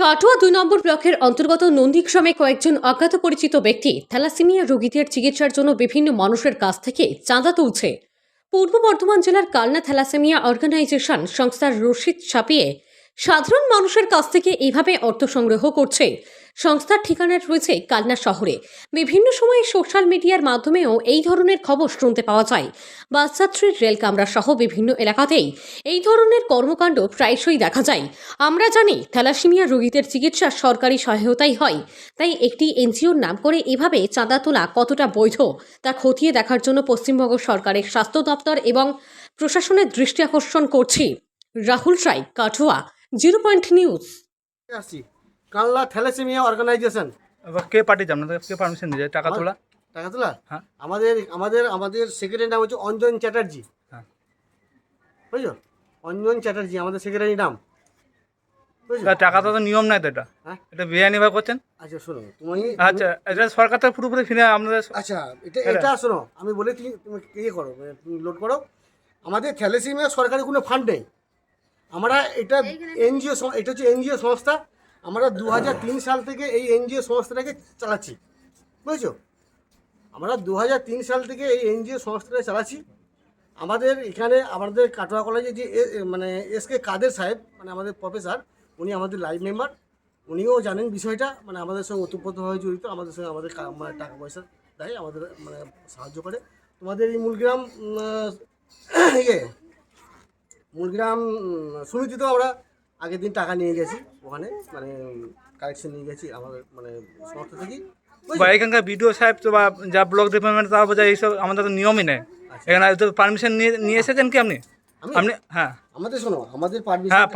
কাটোয়া দুই নম্বর ব্লকের অন্তর্গত নন্দীগ্রামে কয়েকজন অজ্ঞাত পরিচিত ব্যক্তি থ্যালাসিমিয়া রোগীদের চিকিৎসার জন্য বিভিন্ন মানুষের কাছ থেকে চাঁদা তুলছে। পূর্ব বর্ধমান জেলার কালনা থ্যালাসেমিয়া অর্গানাইজেশন সংস্থার রশিদ ছাপিয়ে সাধারণ মানুষের কাছ থেকে এইভাবে অর্থ সংগ্রহ করছে। সংস্থার ঠিকানা রয়েছে কালনা শহরে। বিভিন্ন সময়ে সোশ্যাল মিডিয়ার মাধ্যমেও এই ধরনের খবর শুনতে পাওয়া যায়। বাসযাত্রীর রেল কামরা সহ বিভিন্ন এলাকাতেই এই ধরনের কর্মকাণ্ড প্রায়শই দেখা যায়। আমরা জানি, থ্যালাসেমিয়া রোগীদের চিকিৎসা সরকারি সহায়তাই হয়। তাই একটি এনজিওর নাম করে এভাবে চাঁদা তোলা কতটা বৈধ, তা খতিয়ে দেখার জন্য পশ্চিমবঙ্গ সরকারের স্বাস্থ্য দপ্তর এবং প্রশাসনের দৃষ্টি আকর্ষণ করছি। Rahul Roy Kathua zero point news. কানলা থ্যালাসেমিয়া অর্গানাইজেশন। কে পাঠিয়েছে? আপনাদের কে পারমিশন দিয়েছে? টাকা তোলা? টাকা তোলা? হ্যাঁ। আমাদের আমাদের আমাদের সেক্রেটারি নাম হচ্ছে অঞ্জন চ্যাটার্জি। হ্যাঁ। বুঝছ? অঞ্জন চ্যাটার্জি আমাদের সেক্রেটারি নাম। বুঝছ? টাকা তো নিয়ম নাই তো এটা? হ্যাঁ। এটা বেআইনি ভাবে করছেন? আচ্ছা শোনো তুমি আচ্ছা এটা সরকার তো পুরোপুরি ফিরে আপনাদের আচ্ছা এটা এটা- এটা শোনো আমি বলে তুমি তুমি ইয়ে করো মানে তুমি লোড করো। আমাদের থ্যালাসেমিয়া সরকারি কোনো ফান্ড নেই। আমরা এটা এনজিও এটা হচ্ছে এনজিও সংস্থা। আমরা দু সাল থেকে এই এনজিও সংস্থাটাকে চালাচ্ছি। বুঝেছ? আমরা দু সাল থেকে এই এনজিও সংস্থাটা চালাচ্ছি। আমাদের এখানে আমাদের কাটোয়া কলেজে যে মানে এস কে কাদের সাহেব মানে আমাদের প্রফেসর উনি আমাদের লাইভ মেম্বার। উনিও জানেন বিষয়টা মানে আমাদের সঙ্গে ওতপ্রোতভাবে জড়িত আমাদের সঙ্গে আমাদের মানে টাকা পয়সা দেয় আমাদের মানে সাহায্য করে। তোমাদের এই মূলগ্রাম ইয়ে মূলগ্রাম উম, সমিতিতেও আমরা আগের দিন টাকা নিয়ে গেছি ওখানে মানে কালেকশন নিয়ে গেছি আমার মানে সংস্থা থেকেই বা এখানকার বিডিও সাহেব তো বা যা ব্লক ডিপার্টমেন্ট তারা বোঝায় এইসব আমাদের তো নিয়মই নেই। এখানে তো পারমিশন নিয়ে নিয়ে এসেছেন কি আপনি? আপনি হ্যাঁ। আমাদের শোনো আমাদের পারমিশন হ্যাঁ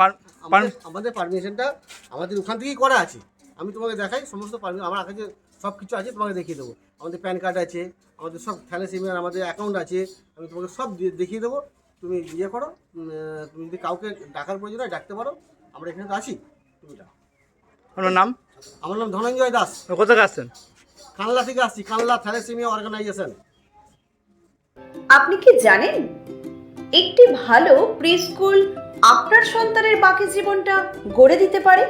আমাদের আমাদের পারমিশনটা আমাদের ওখান থেকেই করা আছে। আমি তোমাকে দেখাই সমস্ত পারমিশন আমার কাছে সব কিছু আছে তোমাকে দেখিয়ে দেবো। আমাদের প্যান কার্ড আছে আমাদের সব থ্যালাসেমিয়ার আমাদের অ্যাকাউন্ট আছে আমি তোমাকে সব দিয়ে- দেখিয়ে দেবো। তুমি ইয়ে করো তুমি যদি কাউকে ডাকার প্রয়োজন হয় ডাকতে পারো আমরা এখানে তো আছি। তুমি ডাকো। আপনার নাম? আমার নাম ধনঞ্জয় দাস। কোথায় আসছেন? কানলা থেকে আসছি কানলা থ্যালাসেমিয়া অর্গানাইজেশন। আপনি কি জানেন? একটি ভালো প্রি স্কুল আপনার সন্তানের বাকি জীবনটা গড়ে দিতে পারে?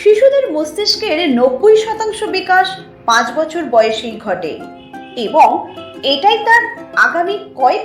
শিশুদের মস্তিষ্কের নব্বই শতাংশ বিকাশ পাঁচ বছর বয়সেই ঘটে এবং এটাই তার আগামী কয়েক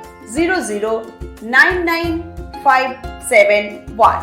zero zero nine nine five seven one